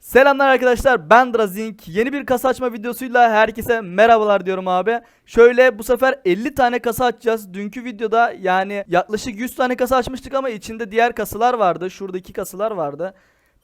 Selamlar arkadaşlar ben Drazink. Yeni bir kasa açma videosuyla herkese merhabalar diyorum abi. Şöyle bu sefer 50 tane kasa açacağız. Dünkü videoda yani yaklaşık 100 tane kasa açmıştık ama içinde diğer kasalar vardı. Şuradaki kasalar vardı.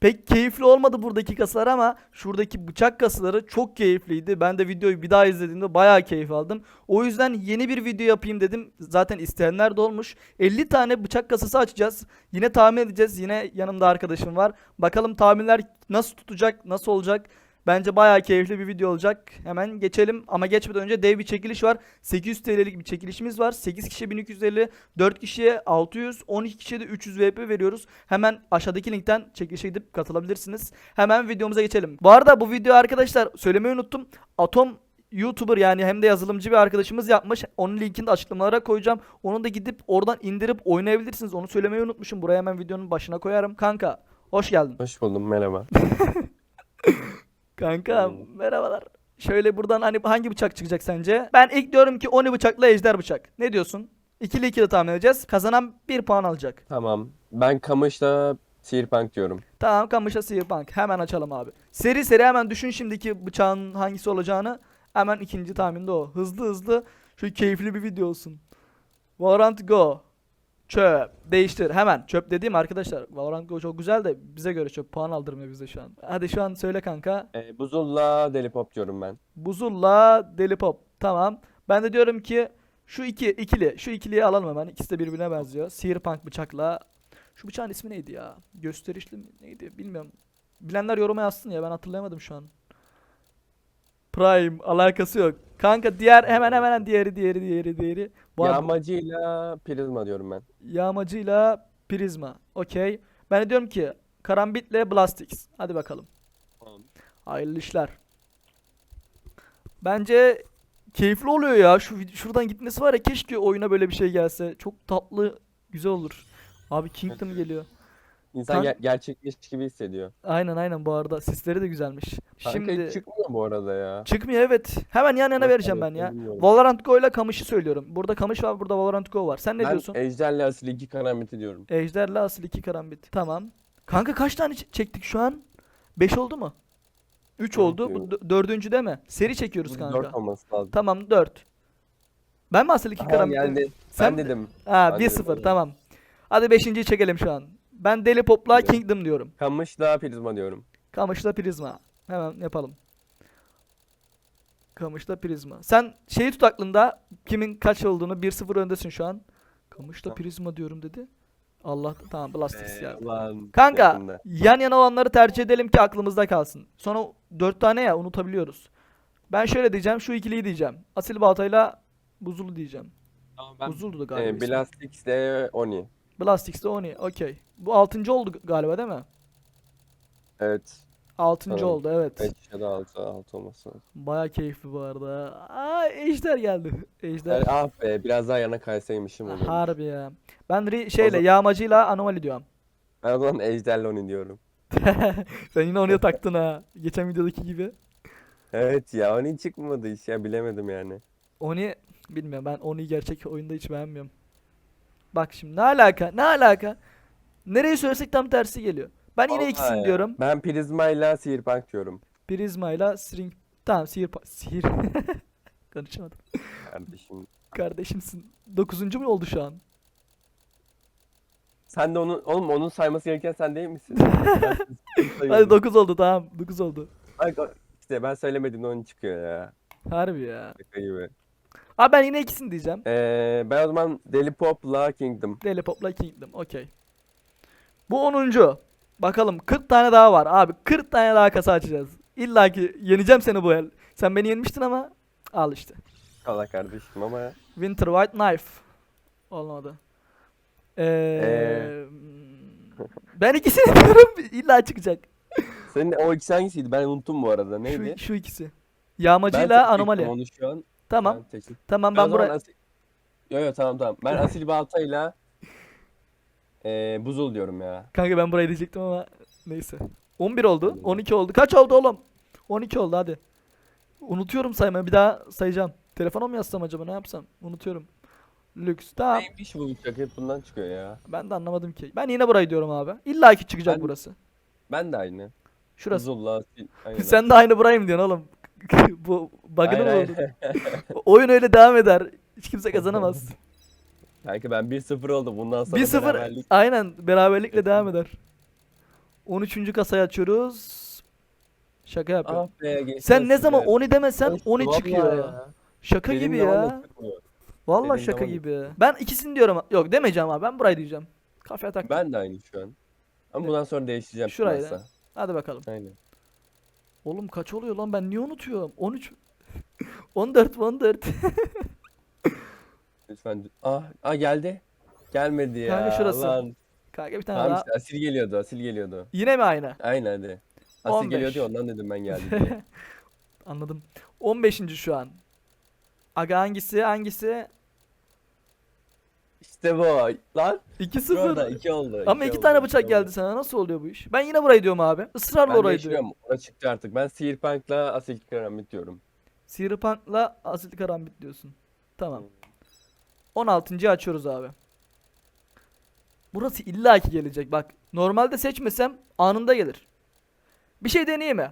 Pek keyifli olmadı buradaki kasalar ama şuradaki bıçak kasaları çok keyifliydi. Ben de videoyu bir daha izlediğimde bayağı keyif aldım. O yüzden yeni bir video yapayım dedim. Zaten isteyenler de olmuş. 50 tane bıçak kasası açacağız. Yine tahmin edeceğiz. Yine yanımda arkadaşım var. Bakalım tahminler nasıl tutacak, nasıl olacak? Bence bayağı keyifli bir video olacak. Hemen geçelim ama geçmeden önce dev bir çekiliş var. 800 TL'lik bir çekilişimiz var. 8 kişiye 1250, 4 kişiye 600, 12 kişiye de 300 VP veriyoruz. Hemen aşağıdaki linkten çekilişe gidip katılabilirsiniz. Hemen videomuza geçelim. Bu arada bu video arkadaşlar söylemeyi unuttum. Atom YouTuber yani hem de yazılımcı bir arkadaşımız yapmış. Onun linkini de açıklamalara koyacağım. Onu da gidip oradan indirip oynayabilirsiniz. Onu söylemeyi unutmuşum. Buraya hemen videonun başına koyarım. Kanka hoş geldin. Hoş buldum merhaba. Kanka merhabalar. Şöyle buradan hani hangi bıçak çıkacak sence? Ben ilk diyorum ki Oni bıçakla ejder bıçak. Ne diyorsun? İkili ikili tahmin edeceğiz. Kazanan bir puan alacak. Tamam. Ben Kamış'la Sihirpunk diyorum. Tamam kamışa sihirbank. Hemen açalım abi. Seri seri hemen düşün şimdiki bıçağın hangisi olacağını. Hemen ikinci tahminde o. Hızlı hızlı. Şu keyifli bir video olsun. Valorant Go. Çöp. Değiştir. Hemen. Çöp dediğim arkadaşlar. Valorant Go çok güzel de bize göre çöp. Puan aldırmıyor bize şu an. Hadi şu an söyle kanka. Ee, Buzul'la Deli Pop diyorum ben. Buzulla Deli Pop. Tamam. Ben de diyorum ki şu iki ikili. Şu ikiliyi alalım hemen. İkisi de birbirine benziyor. Sihirpunk bıçakla. Şu bıçağın ismi neydi ya? Gösterişli mi neydi bilmiyorum. Bilenler yoruma yazsın ya ben hatırlayamadım şu an. Prime alakası yok. Kanka diğer hemen hemen diğeri diğeri diğeri diğeri. Bu Yağmacıyla Prizma diyorum ben. Yağmacıyla Prizma. Okey. Ben de diyorum ki Karambitle Blastix. Hadi bakalım. Hayırlı işler. Bence keyifli oluyor ya. Şu vid- şuradan gitmesi var ya keşke oyuna böyle bir şey gelse. Çok tatlı, güzel olur. Abi Kingdom geliyor. İnsan Kanka- ger- gerçekmiş gibi hissediyor. Aynen aynen bu arada. Sisleri de güzelmiş. Kanka Şimdi hiç çıkmıyor bu arada ya. çıkmıyor evet. Hemen yan yana vereceğim ben ya. bilmiyorum. Valorant Go ile Kamış'ı söylüyorum. Burada Kamış var, burada Valorant Go var. Sen ne ben diyorsun? Ejder'le Asil 2 Karambit'i diyorum. Ejder'le Asil 2 Karambit. Tamam. Kanka kaç tane ç- çektik şu an? 5 oldu mu? 3 Dört oldu. Bu dö- dördüncü değil mi? Seri çekiyoruz kanka. 4 olması lazım. Tamam 4. Ben mi Asil 2 Aha, Karambit? geldi. Sen Ben dedim. Ha Ben 1-0 dedim. tamam. Hadi 5.yi çekelim şu an. Ben Deli Pop'la Evet. Kingdom diyorum. Kamış'la Prizma diyorum. Kamış'la Prizma. Hemen yapalım. Kamış'la Prizma. Sen şeyi tut aklında. Kimin kaç olduğunu 1-0 öndesin şu an. Kamış'la Tamam. Prizma diyorum dedi. Allah tamam Blastix Ee, ya. Kanka yakında. yan yana olanları tercih edelim ki aklımızda kalsın. Sonra 4 tane ya unutabiliyoruz. Ben şöyle diyeceğim şu ikiliyi diyeceğim. Asil Balta'yla Buzulu diyeceğim. Tamam, ben Buzuldu da galiba. ee, ismi. Blastix'le Oni. Blastix'te Oni. Okey. Bu 6. oldu galiba değil mi? Evet. 6. Tamam. oldu evet. 5 ya da 6, 6 olması lazım. Baya keyifli bu arada. Aa Ejder geldi. Ejder. Yani, ah be biraz daha yana kaysaymışım onu. Harbi ya. Ben ri- şeyle zaman- yağmacıyla anomali diyorum. Ben o zaman Ejder'le Oni diyorum. Sen yine onu taktın ha. Geçen videodaki gibi. Evet ya Oni çıkmadı hiç ya bilemedim yani. Oni bilmiyorum ben Oni gerçek oyunda hiç beğenmiyorum. Bak şimdi ne alaka? Ne alaka? Nereyi söylesek tam tersi geliyor. Ben yine Vallahi ikisini ya. diyorum. Ben Prizma'yla Sihirpunk diyorum Prizma'yla String. Tamam sihir. pa- Sihir. Konuşamadım. kardeşim. Kardeşimsin. Dokuzuncu mu oldu şu an? Sen de onun oğlum onun sayması gereken sen değil misin? Ben Hadi. 9 oldu tamam. 9 oldu. O- işte ben söylemediğimde onun çıkıyor ya. Harbi ya. Şaka gibi. Abi ben yine ikisini diyeceğim. Ee, ben o zaman Deli Pop'la Kingdom. Deli Pop'la Kingdom. Okey. Bu 10. Bakalım 40 tane daha var abi. 40 tane daha kasa açacağız. İlla ki yeneceğim seni bu el. Sen beni yenmiştin ama al işte. Allah kardeşim ama Winter White Knife. Olmadı. Ee, Ee. ben ikisini diyorum. İlla çıkacak. senin o ikisi hangisiydi? Ben unuttum bu arada. Şu, Neydi? şu ikisi. Ben Yağmacıyla anomali. Onu şu an. Tamam. Ben Tamam Ben ben buraya Asil... Yo yo tamam tamam. Ben Asil Balta'yla ee, Buzul diyorum ya. Kanka ben burayı diyecektim ama neyse. 11 oldu. 12 oldu. Kaç oldu oğlum? 12 oldu hadi. Unutuyorum saymayı. Bir daha sayacağım. Telefona mı yazsam acaba ne yapsam? Unutuyorum. Lüks. Tamam. Neymiş bu uçak hep bundan çıkıyor ya. Ben de anlamadım ki. Ben yine burayı diyorum abi. İlla ki çıkacak Ben- burası. Ben de aynı. Şurası. Buzul'la. Sen de aynı burayı mı diyorsun oğlum? Bu bug'ını mı buldun? Oyun öyle devam eder. Hiç kimse kazanamaz. Kanka ben 1-0 oldu. Bundan sonra 1-0 beraberlik. aynen beraberlikle devam eder. 13. kasayı açıyoruz. Şaka yapıyorum. Ah be geçti Sen ne zaman asil be. 10 demesen Geçti, 10 vallahi çıkıyor. ya. Şaka Dediğim gibi zaman ya. çıkmıyor. Vallahi dediğim şaka zaman- gibi. Ben ikisini diyorum. Yok demeyeceğim abi. Ben burayı diyeceğim. Kafaya tak. Ben de aynı şu an. Ama bundan sonra değiştireceğim. Şurayı da. Hadi bakalım. Aynen. Oğlum kaç oluyor lan? Ben niye unutuyorum? 13 14 14. Lütfen. Ah, ah geldi. Gelmedi ya. Kanka şurası. Lan. Kanka bir tane Tamam daha. işte asil geliyordu. Asil geliyordu. Yine mi aynı? Aynen hadi. Asil 15. geliyordu ya, ondan dedim ben geldi diye. Anladım. 15. şu an. Aga hangisi? Hangisi? İşte bu. Lan. 2-0. Şurada 2 oldu. Ama iki oldu, tane bıçak oldu. geldi sana. Nasıl oluyor bu iş? Ben yine burayı diyorum abi. Israrla Ben orayı diyorum. Ona çıktı artık. Ben Sihirpunk'la Asil Karamit diyorum. Sihirpunk'la Asil Karambit diyorsun. Tamam. 16. açıyoruz abi. Burası illaki gelecek. Bak normalde seçmesem anında gelir. Bir şey deneyeyim mi?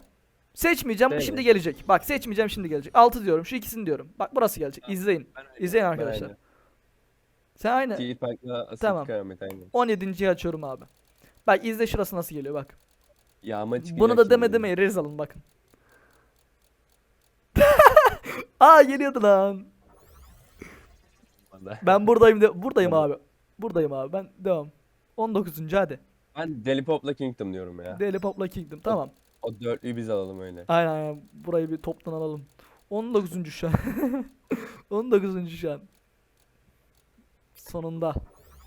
Seçmeyeceğim bu Dene. şimdi gelecek. Bak seçmeyeceğim şimdi gelecek. 6 diyorum. Şu ikisini diyorum. Bak burası gelecek. İzleyin. İzleyin arkadaşlar. Sen aynı. Sihirpunk'la Asil Tamam. Karamit aynen. 17. açıyorum abi. Bak izle şurası nasıl geliyor bak. Yağma çıkacak Bunu da deme demeyin. Rez alın bakın. Aa geliyordu lan. Vallahi. Ben buradayım de buradayım abi. Buradayım abi. Ben devam. 19. hadi. Ben Deli Pop'la Kingdom diyorum ya. Daily Pop'la Kingdom. Tamam. O dörtlüyü biz alalım öyle. Aynen aynen. Burayı bir toptan alalım. 19. şu an. 19. şu an. Sonunda.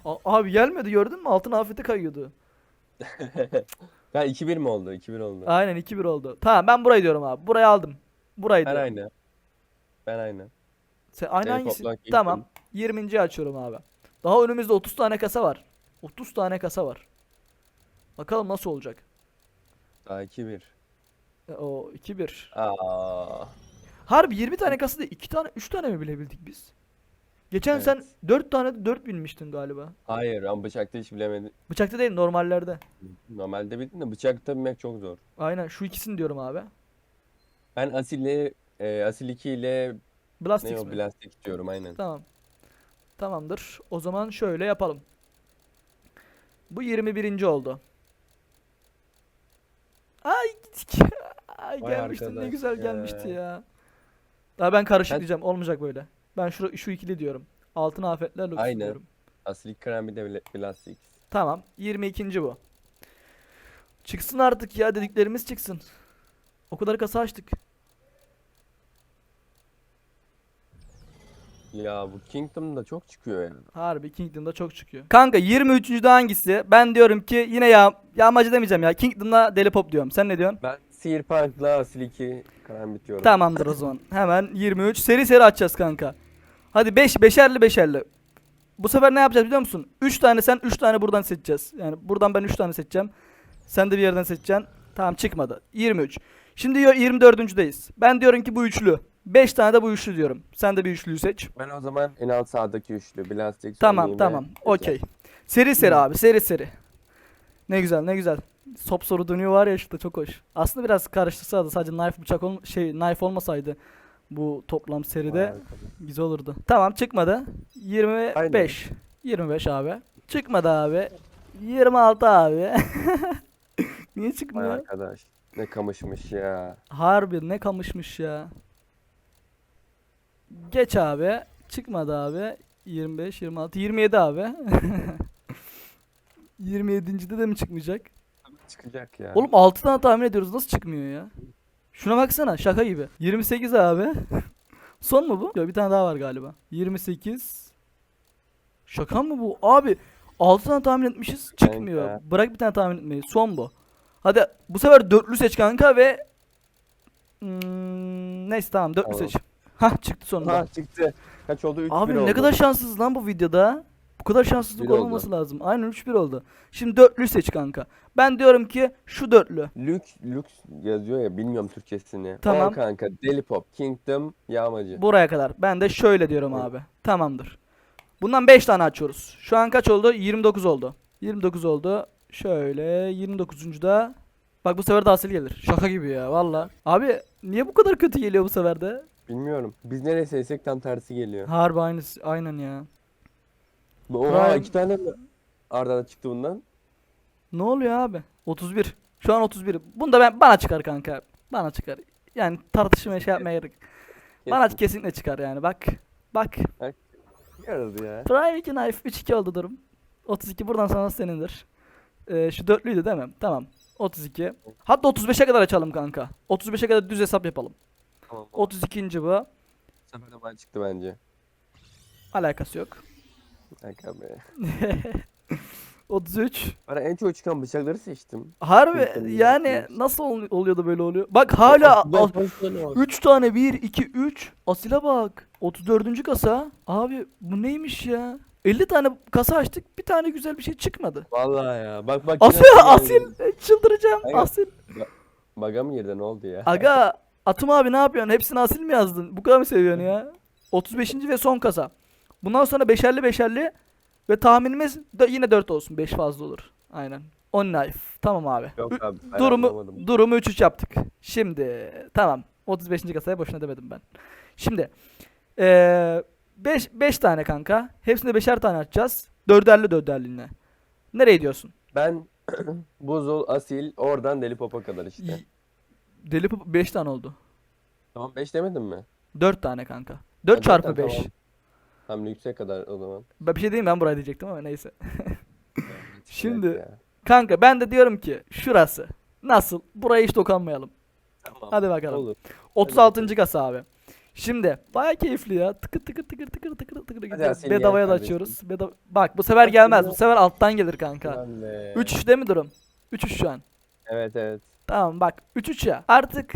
A- abi gelmedi gördün mü? Altın afete kayıyordu. Ha 2-1 mi oldu? 2-1 oldu. Aynen 2-1 oldu. Tamam ben burayı diyorum abi. Burayı aldım. Burayı Ben diyorum. aynı. Ben aynı. Sen aynı hangisi? Tamam. 20. açıyorum abi. Daha önümüzde 30 tane kasa var. 30 tane kasa var. Bakalım nasıl olacak. Daha 2-1. E, O 2-1. Aa. Harbi 20 tane kasa değil 2 tane 3 tane mi bilebildik biz? Geçen sen Evet. 4 tane de 4 bilmiştin galiba. Hayır ama bıçakta hiç bilemedim. Bıçakta değil normallerde. Normalde bildin de bıçakta bilmek çok zor. Aynen şu ikisini diyorum abi. Ben Asil'le e, Asil 2 ile ne Blastix o mi? Blastik diyorum aynen. Tamam. Tamamdır. O zaman şöyle yapalım. Bu 21. oldu. Ay, Ay Vay gelmişti ne arkadaş güzel ya. gelmişti ya. Daha ben karışıklayacağım. Olmayacak böyle. Ben şu şu ikili diyorum. Altın afetler lütfen Aynen. diyorum. Asil Krem bir de Blastik. Tamam. 22. bu. Çıksın artık ya dediklerimiz çıksın. O kadar kasa açtık. Ya bu Kingdom'da çok çıkıyor ya. Harbi Kingdom'da çok çıkıyor. Kanka 23. de hangisi? Ben diyorum ki yine ya yağmacı demeyeceğim ya. Kingdom'da Deli Pop diyorum. Sen ne diyorsun? Ben Sihirpunk'la Asil 2 Krem bitiyorum. Tamamdır o zaman. Hemen 23. Seri seri açacağız kanka. Hadi 5 beşerli beşerli. Bu sefer ne yapacağız biliyor musun? 3 tane sen 3 tane buradan seçeceğiz. Yani buradan ben 3 tane seçeceğim. Sen de bir yerden seçeceksin. Tamam çıkmadı. 23. Şimdi yo- 24.deyiz. Ben diyorum ki bu üçlü. 5 tane de bu üçlü diyorum. Sen de bir üçlüyü seç. Ben o zaman en alt sağdaki üçlü Blastik. Tamam tamam. Okey. Seri seri abi seri seri. Ne güzel ne güzel. Sop soru dönüyor var ya işte çok hoş. Aslında biraz karıştırsa da sadece knife bıçak ol şey knife olmasaydı bu toplam seride güzel olurdu. Tamam çıkmadı. 25. 25 abi. Çıkmadı abi. 26 abi. Niye Vay çıkmıyor? arkadaş. Ne kamışmış ya. Harbi ne kamışmış ya. Geç abi. Çıkmadı abi. 25, 26, 27 abi. 27. de mi çıkmayacak? Çıkacak ya. Oğlum 6 tane tahmin ediyoruz. Nasıl çıkmıyor ya? Şuna baksana şaka gibi. 28 abi. Son mu bu? Yok bir tane daha var galiba. 28. Şaka mı bu? Abi 6 tane tahmin etmişiz. Çıkmıyor. Kanka. Bırak bir tane tahmin etmeyi. Son bu. Hadi bu sefer dörtlü seç kanka ve Hmm, neyse tamam dörtlü Tamam. seç. Hah çıktı sonunda. Ha çıktı. Kaç oldu? 3 Abi ne kadar şanssız lan bu videoda. Kadar şanssızlık Bir oldu. olmaması lazım. Aynen 3-1 oldu. Şimdi dörtlü seç kanka. Ben diyorum ki şu dörtlü. Lux, Lux yazıyor ya bilmiyorum Türkçesini. Tamam. O kanka Deli Pop, Kingdom, Yağmacı. Buraya kadar. Ben de şöyle diyorum abi. Tamamdır. Bundan 5 tane açıyoruz. Şu an kaç oldu? 29 oldu. 29 oldu. Şöyle 29. da Bak bu sefer de asil gelir. Şaka gibi ya valla. Abi niye bu kadar kötü geliyor bu sefer de? Bilmiyorum. Biz neresiyse tam tersi geliyor. Harbi aynısı, aynen ya. Oha Prime- iki tane mi arda arda çıktı bundan? Ne oluyor abi? 31. Şu an 31. Bunu da ben bana çıkar kanka. Bana çıkar. Yani tartışmaya şey yapmaya gerek. Bana kesinlikle çıkar yani bak. Bak. Yarıldı ya. Prime 2 knife 3-2 oldu durum. 32 buradan sonra senindir. Ee, şu dörtlüydü değil mi? Tamam. 32. Hatta 35'e kadar açalım kanka. 35'e kadar düz hesap yapalım. Tamam. 32. bu. Bu sefer de bana çıktı bence. Alakası yok. Kanka be. 33. Bana en çok çıkan bıçakları seçtim. Harbi yani nasıl ol- oluyor da böyle oluyor? Bak hala Ben al- pozisyonu var. 3 tane 1 2 3 Asile bak. 34. kasa. Abi bu neymiş ya? 50 tane kasa açtık. Bir tane güzel bir şey çıkmadı. Vallahi ya. Bak bak. Asil yine asil geldi. çıldıracağım. Hayır. Asil. Baga mı girdi ne oldu ya? Aga Atım abi ne yapıyorsun? Hepsini asil mi yazdın? Bu kadar mı seviyorsun ya? 35. ve son kasa. Bundan sonra beşerli beşerli ve tahminimiz de yine 4 olsun. 5 fazla olur. Aynen. 10 knife. Tamam abi. Yok abi. ben durumu anlamadım. durumu 3-3 yaptık. Şimdi tamam. 35. kasaya boşuna demedim ben. Şimdi 5 5 tane kanka. Hepsinde beşer tane açacağız. Dörderli dörderliğine. Nereye diyorsun? Ben buzul, asil, oradan deli popa kadar işte. Deli 5 tane oldu. Tamam 5 demedim mi? 4 tane kanka. 4 Ha, çarpı dörtten 5. tamam. Tam yüksek kadar o zaman. Ben bir şey diyeyim ben buraya diyecektim ama neyse. Şimdi- Evet ya. Kanka ben de diyorum ki şurası. Nasıl? Buraya hiç dokunmayalım. Tamam. Hadi bakalım. Olur. 36. kasa abi. Şimdi baya keyifli ya. Tıkır tıkır tıkır tıkır tıkır tıkır gidiyor. Asil gel Bedavaya da kardeşim. açıyoruz. Beda- Bak bu sefer gelmez. Bu sefer alttan gelir kanka. Ulan be. 3 değil mi durum? 3 şu an. Evet evet. Tamam bak 3-3 ya. Artık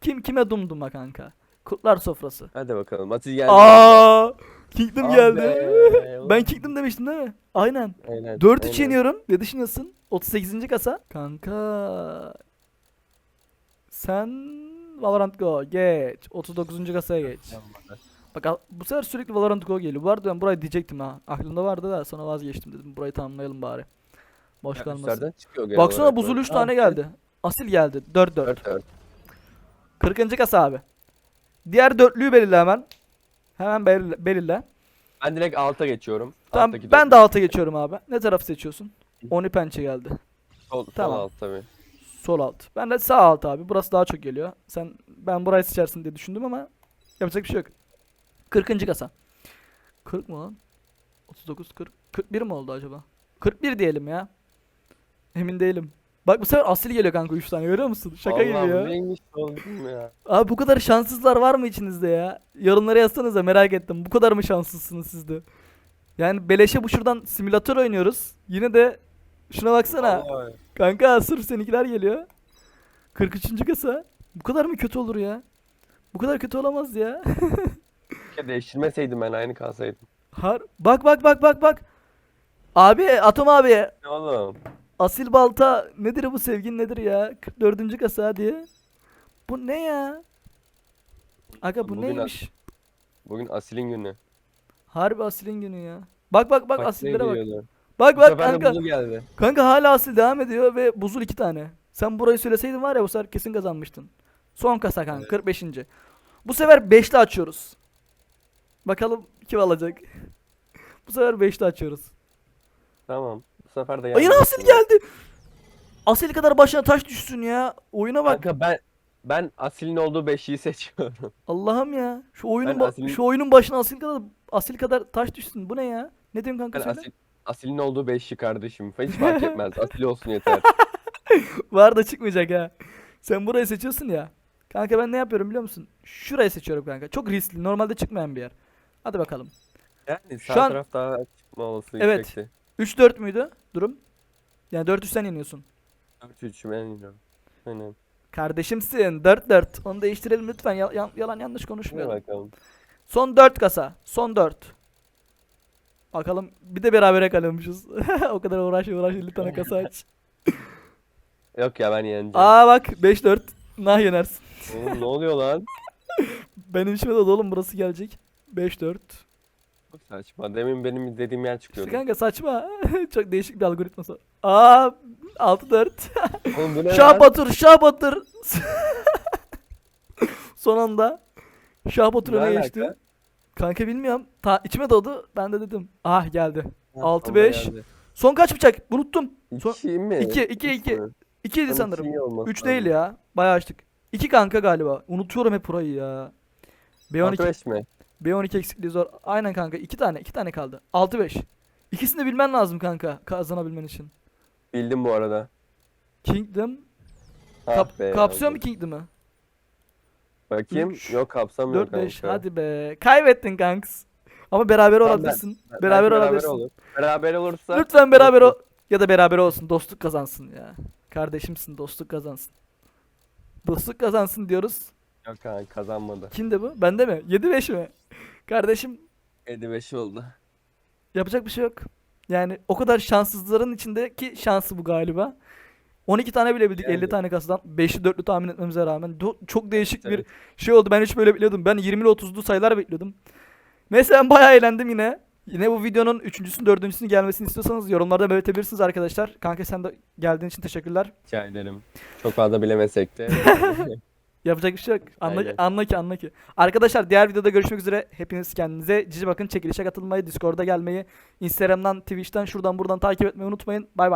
kim kime dumduma kanka. Kurtlar sofrası. Hadi bakalım. Asil geldi. Aa! Kingdom Ah geldi. ben Kingdom demiştim değil mi? Aynen. Aynen, 4 aynen. iç yeniyorum. Ne düşünüyorsun? 38. kasa. Kanka. Sen Valorant Go geç. 39. kasaya geç. Bak al- bu sefer sürekli Valorant Go geliyor. Bu arada ben burayı diyecektim ha. Aklımda vardı da sonra vazgeçtim dedim. Burayı tamamlayalım bari. Boş Ya, kalmasın. üstlerden çıkıyor genel Baksana olarak buzul bu. 3 Ha, tane geldi. Asil geldi. 4 4. 4 4. 40. kasa abi. Diğer dörtlüyü belirle hemen. Hemen belirle. belirle. Ben direkt alta geçiyorum. Tamam Alttaki ben de alta geçiyorum abi. Ne tarafı seçiyorsun? Oni pençe geldi. Sol, sol Tamam. alt tabii. Sol alt. Ben de sağ alt abi. Burası daha çok geliyor. Sen ben burayı seçersin diye düşündüm ama yapacak bir şey yok. 40. kasa. 40 mı lan? 39 40 41 mi oldu acaba? 41 diyelim ya. Emin değilim. Bak bu sefer asil geliyor kanka 3 tane görüyor musun? Şaka gibi Vallahi bu ya. neymiş oğlum ya. Abi bu kadar şanssızlar var mı içinizde ya? Yorumlara yazsanız da merak ettim. Bu kadar mı şanslısınız siz de? Yani beleşe bu şuradan simülatör oynuyoruz. Yine de şuna baksana. Vallahi. Kanka sırf seninkiler geliyor. 43. kasa. Bu kadar mı kötü olur ya? Bu kadar kötü olamaz ya. Keşke değiştirmeseydim ben aynı kalsaydım. Har bak bak bak bak bak. Abi Atom abi. Ne oğlum? Asil balta nedir bu sevgin nedir ya? 44. kasa diye. Bu ne ya? Aga bu Bugün neymiş? Bugün Asil'in günü. Harbi asilin günü ya. Bak bak bak asillere bak. geliyordu. Bak Bu bak sefer de kanka. buzul geldi. Kanka hala asil devam ediyor ve buzul iki tane. Sen burayı söyleseydin var ya bu sefer kesin kazanmıştın. Son kasa kanka Evet. 45. Bu sefer 5'li açıyoruz. Bakalım kim alacak. bu sefer 5'li açıyoruz. Tamam. Sefer de geldi. asil geldi. Asil kadar başına taş düşsün ya. Oyuna bak. Kanka ben ben Asil'in olduğu beşiği seçiyorum. Allah'ım ya. Şu oyunun Ben Asil'in- şu oyunun başına asil kadar asil kadar taş düşsün. Bu ne ya? Ne diyorsun kanka Ben söyle? Asil, Asil'in olduğu beşiği kardeşim. Hiç fark etmez. Asil olsun yeter. Var da çıkmayacak ha. Sen burayı seçiyorsun ya. Kanka ben ne yapıyorum biliyor musun? Şurayı seçiyorum kanka. Çok riskli. Normalde çıkmayan bir yer. Hadi bakalım. Yani Şu sağ an- taraf daha çıkma olasılığı Evet. yüksekti. 3-4 müydü durum? Yani 4-3 sen yeniyorsun. 4-3 ben iniyorum. Aynen. Kardeşimsin 4-4. Onu değiştirelim lütfen. Ya- yan- yalan yanlış Hadi konuşmayalım. bakalım. Son 4 kasa. Son 4. Bakalım bir de berabere kalıyormuşuz. o kadar uğraş uğraş 50 tane kasa aç. Yok ya ben yeneceğim. Aa bak 5-4. Nah yenersin. Oğlum ne oluyor lan? Benim işime de oğlum burası gelecek. 5-4. Çok saçma. Demin benim dediğim yer İşte çıkıyordu. kanka saçma. Çok değişik bir algoritması. Aa 6-4. Oğlum bu ne Şah? Batur, Şah Batur. Son anda Şah Batur Ne öne geçti. Kanka bilmiyorum. Ta içime doğdu. Ben de dedim. Ah geldi. Ha, 6-5. sonunda geldi. Son kaç bıçak? Unuttum. Son- İki mi? İki, iki, Üç iki. mü? 2 idi sanırım. iki olması 3 değil ya. Bayağı açtık. 2 kanka galiba. Unutuyorum hep burayı ya. B12 Altı beş mi? B12 eksikliği zor. Aynen kanka. 2 tane. 2 tane kaldı. 6-5. İkisini de bilmen lazım kanka. Kazanabilmen için. Bildim bu arada. Kingdom. Ah Kap be, kapsıyor mu aldım. Kingdom'ı? Bakayım. Üç, Yok kapsamıyor 4-5. kanka. Hadi be. Kaybettin kanks. Ama beraber Tamam, olabilirsin. Belki beraber olabilirsin. olur. Beraber olursa. Lütfen beraber ol. Ya da beraber olsun. Dostluk kazansın ya. Kardeşimsin. Dostluk kazansın. Dostluk kazansın diyoruz. Yok kanka kazanmadı. Kimde bu? Bende mi? 7-5 mi? Kardeşim 7-5 oldu. yapacak bir şey yok. Yani o kadar şanssızların içindeki şansı bu galiba. 12 tane bile bildik Yani. 50 tane kasadan. 5'li 4'lü tahmin etmemize rağmen. Do- çok değişik bir Evet. şey oldu. Ben hiç böyle biliyordum. Ben 20'li 30'lu sayılar bekliyordum. Neyse ben bayağı eğlendim yine. Yine bu videonun üçüncüsünü dördüncüsünü gelmesini istiyorsanız yorumlarda belirtebilirsiniz arkadaşlar. Kanka sen de geldiğin için teşekkürler. Rica ederim. Çok fazla bilemesek de. Yapacak bir şey yok. Anla, Aynen. anla ki anla ki. Arkadaşlar diğer videoda görüşmek üzere. Hepiniz kendinize cici bakın. Çekilişe katılmayı, Discord'a gelmeyi, Instagram'dan, Twitch'ten, şuradan buradan takip etmeyi unutmayın. Bay bay.